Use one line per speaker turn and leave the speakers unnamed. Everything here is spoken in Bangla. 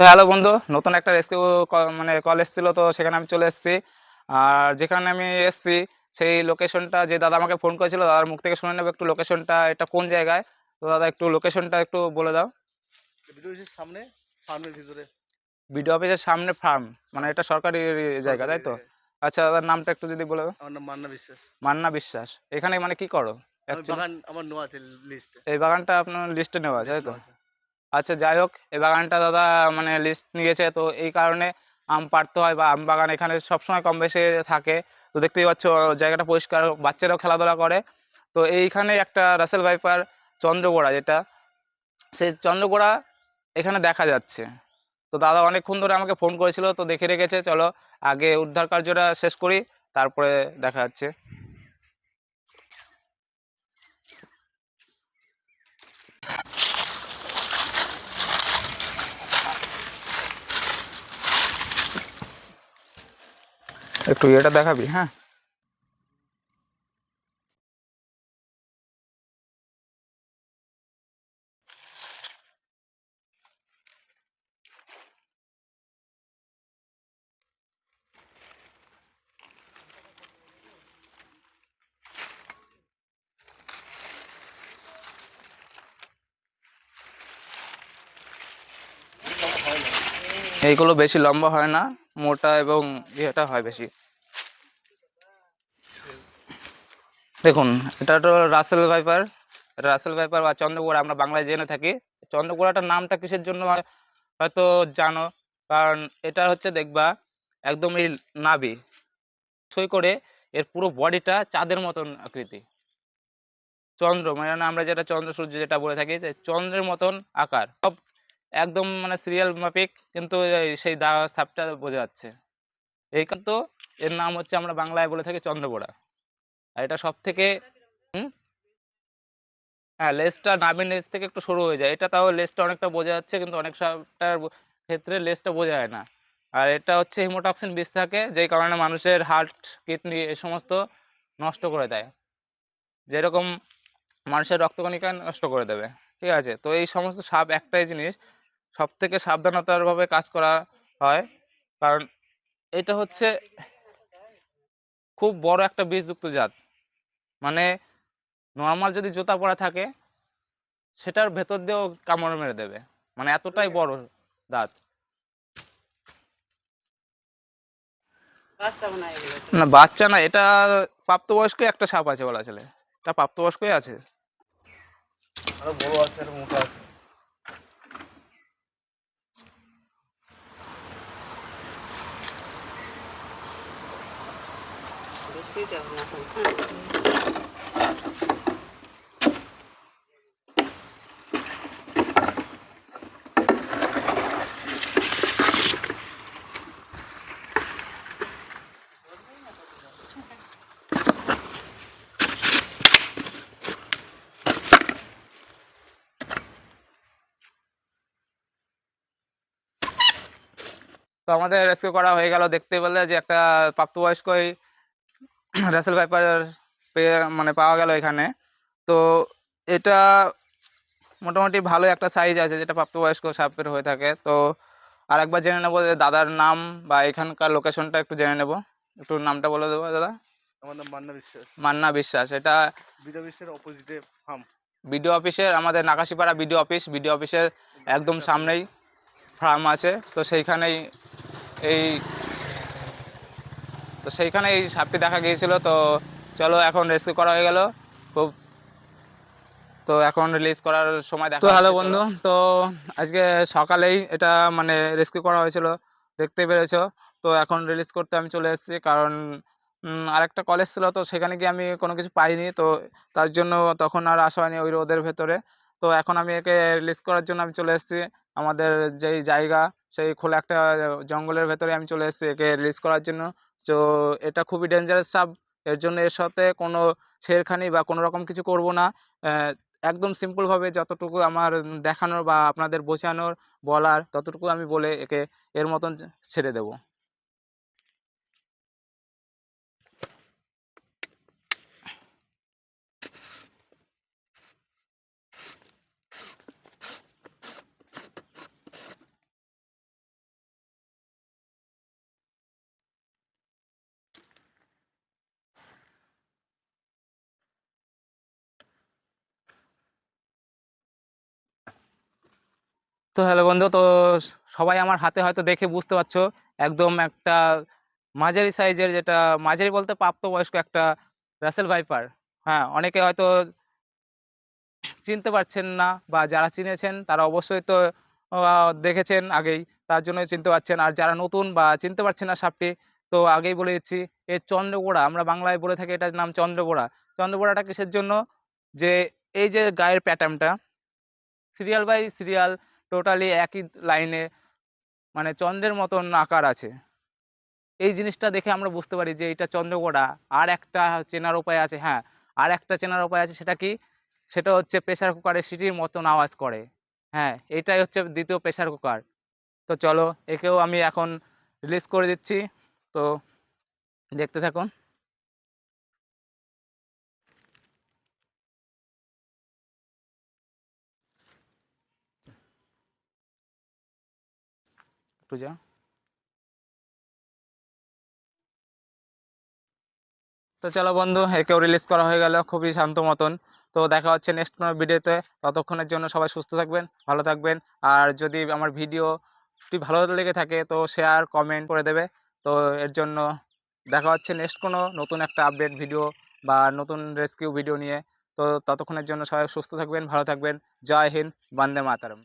তো হ্যালো বন্ধু নতুন একটা রেস্কিউ মানে কল এসেছিল তো সেখানে আমি চলে এসেছি। আর যেখানে আমি এসেছি সেই লোকেশনটা যে দাদা আমাকে ফোন করেছিল দাদার মুখ থেকে শুনে নেব একটু লোকেশনটা এটা কোন জায়গায়? তো দাদা একটু লোকেশনটা একটু বলে দাও।
সামনে ফার্মের ভিতরে।
বিডিও অফিসের সামনে ফার্ম মানে এটা সরকারি জায়গা তাই তো? আচ্ছা দাদার নামটা একটু যদি বলে দাও।
আমার নাম মান্না বিশ্বাস।
মান্না বিশ্বাস। এখানে মানে কি করো?
বাগান আমার নোয়া আছে লিস্টে
এই বাগানটা আপনার লিস্টে নেওয়া আছে তাই তো? আচ্ছা যাই হোক এই বাগানটা দাদা মানে লিস্ট নিয়েছে তো এই কারণে আম পাড়তে হয় বা আম বাগান এখানে সবসময় কম বেশি থাকে। তো দেখতেই পাচ্ছ, জায়গাটা পরিষ্কার, বাচ্চারাও খেলাধুলা করে। তো এইখানে একটা রাসেল ভাইপার চন্দ্রগোড়া যেটা, সেই চন্দ্রগোড়া এখানে দেখা যাচ্ছে। তো দাদা অনেকক্ষণ ধরে আমাকে ফোন করেছিল, তো দেখে রেখেছে, চলো আগে উদ্ধার কার্যটা শেষ করি, তারপরে দেখা যাচ্ছে। একটু এটা দেখাবি হ্যাঁ? এইগুলো বেশি লম্বা হয় না। মোটা এবং ইয়েটা হয় বেশি। দেখুন, এটা তো রাসেল ভাইপার। রাসেল ভাইপার বা চন্দ্রগোড়া, আমরা বাংলায় জেনে থাকি। চন্দ্রগোড়াটার নামটা কিসের জন্য হয়তো জানো। কারণ এটা হচ্ছে দেখবা একদম এই নাবি সই করে এর পুরো বডিটা চাঁদের মতন আকৃতি। চন্দ্র মানে আমরা যেটা চন্দ্র সূর্য যেটা বলে থাকি, যে চন্দ্রের মতন আকার। সব একদম মানে সিরিয়াল মাফিক, কিন্তু সেই দা সাপটা বোঝা যাচ্ছে। এই কিন্তু এর নাম হচ্ছে আমরা বাংলায় বলে থাকি চন্দ্রবোড়া। আর এটা সব থেকে হ্যাঁ লেজটা নাভির লেজ থেকে একটু সরু হয়ে যায়। এটা তাও লেজটা অনেকটা বোঝা যাচ্ছে, কিন্তু অনেক সাপটার ক্ষেত্রে লেজটা বোঝা যায় না। আর এটা হচ্ছে হিমোটক্সিন বিষ থাকে যেই কারণে মানুষের হার্ট, কিডনি এ সমস্ত নষ্ট করে দেয়। যেরকম মানুষের রক্তকণিকা নষ্ট করে দেবে। ঠিক আছে? তো এই সমস্ত সাপ একটাই জিনিস। সব থেকে সাবধানতারভাবে কাজ করা হয়। কারণ এটা হচ্ছে খুব বড় একটা বিষযুক্ত জাত। মানে নর্মাল যদি জুতা পরা থাকে সেটার ভেতর দিয়েও কামড় মেরে দেবে। মানে এতটাই বড় দাঁত না বাচ্চা না এটা প্রাপ্তবয়স্ক একটা সাপ আছে বলা চলে। এটা প্রাপ্তবয়স্কই আছে।
আরও বড় আছে আর মোটা আছে।
তো আমাদের রেস্কিউ করা হয়ে গেল। দেখতে পেলে যে একটা প্রাপ্তবয়স্কই রেসেল ভাইপার পেয়ে মানে পাওয়া গেল এখানে। তো এটা মোটামুটি ভালো একটা সাইজ আছে যেটা প্রাপ্তবয়স্ক সাপের হয়ে থাকে। তো আর একবার জেনে নেব যে দাদার নাম বা এখানকার লোকেশনটা একটু জেনে নেব। একটু নামটা বলে দেবো দাদা।
আমার নাম মান্না বিশ্বাস।
মান্না বিশ্বাস। এটা
ভিডিও অফিসের অপোজিটে ফার্ম
বিডিও অফিসের আমাদের নাকাশিপাড়া বিডিও অফিস। বিডিও অফিসের একদম সামনেই ফার্ম আছে। তো সেইখানেই এই তো সেইখানে এই সাপটি দেখা গিয়েছিল তো চলো এখন রেস্কিউ করা হয়ে গেল। খুব তো এখন রিলিজ করার সময় দেখা তো হ্যালো বন্ধু তো আজকে সকালেই এটা মানে রেস্কিউ করা হয়েছিল দেখতে পেরেছ। তো এখন রিলিজ করতে আমি চলে এসেছি কারণ আরেকটা কলেজ ছিল তো সেখানে গিয়ে আমি কোনো কিছু পাইনি তো তার জন্য তখন আর আসা হয়নি ওই রোদের ভেতরে। তো এখন আমি একে রিলিজ করার জন্য আমি চলে এসেছি আমাদের যেই জায়গা সেই খোলা একটা জঙ্গলের ভেতরে আমি চলে এসেছি একে রিলিজ করার জন্য। তো এটা খুবই ডেঞ্জারাস সাপ এর জন্য এর সাথে কোনো ছেড়খানি বা কোনো রকম কিছু করব না। একদম সিম্পলভাবে যতটুকু আমার দেখানোর বা আপনাদের বোঝানোর বলার ততটুকু আমি বলে একে এর মতন ছেড়ে দেবো। তো হ্যালো বন্ধু, তো সবাই আমার হাতে হয়তো দেখে বুঝতে পারছ, একদম একটা মাঝারি সাইজের যেটা, মাঝারি বলতে প্রাপ্তবয়স্ক একটা রাসেল ভাইপার। হ্যাঁ অনেকে হয়তো চিনতে পারছেন না বা যারা চিনেছেন তারা অবশ্যই তো দেখেছেন আগেই, তার জন্য চিনতে পারছেন। আর যারা নতুন বা চিনতে পারছেন না সাপটি, তো আগেই বলে দিচ্ছি এর চন্দ্রগোড়া আমরা বাংলায় বলে থাকি এটার নাম চন্দ্রগোড়া চন্দ্রগোড়াটা কিসের জন্য? যে, এই যে গায়ের প্যাটার্নটা সিরিয়াল বাই সিরিয়াল টোটালি একই লাইনে মানে চন্দ্রের মতন আকার আছে। এই জিনিসটা দেখে আমরা বুঝতে পারি যে এটা চন্দ্রগোড়া আর একটা চেনার উপায় আছে হ্যাঁ আর একটা চেনার উপায় আছে সেটা কি? সেটা হচ্ছে প্রেসার কুকারের সিটির মতন আওয়াজ করে। হ্যাঁ এটাই হচ্ছে দ্বিতীয় প্রেসার কুকার তো চলো, একেও আমি এখন রিলিজ করে দিচ্ছি। তো দেখতে থাকুন। একটু যা। তো চলো বন্ধু, একেও রিলিজ করা হয়ে গেল, খুবই শান্ত মতন। তো দেখা হচ্ছে নেক্সট কোনো ভিডিওতে ততক্ষণের জন্য সবাই সুস্থ থাকবেন, ভালো থাকবেন। আর যদি আমার ভিডিওটি ভালো লেগে থাকে, তো শেয়ার কমেন্ট করে দেবে। তো এর জন্য দেখা হচ্ছে নেক্সট কোনো নতুন একটা আপডেট ভিডিও বা নতুন রেস্কিউ ভিডিও নিয়ে। তো ততক্ষণের জন্য সবাই সুস্থ থাকবেন, ভালো থাকবেন। জয় হিন্দ, বন্দে মাতারম।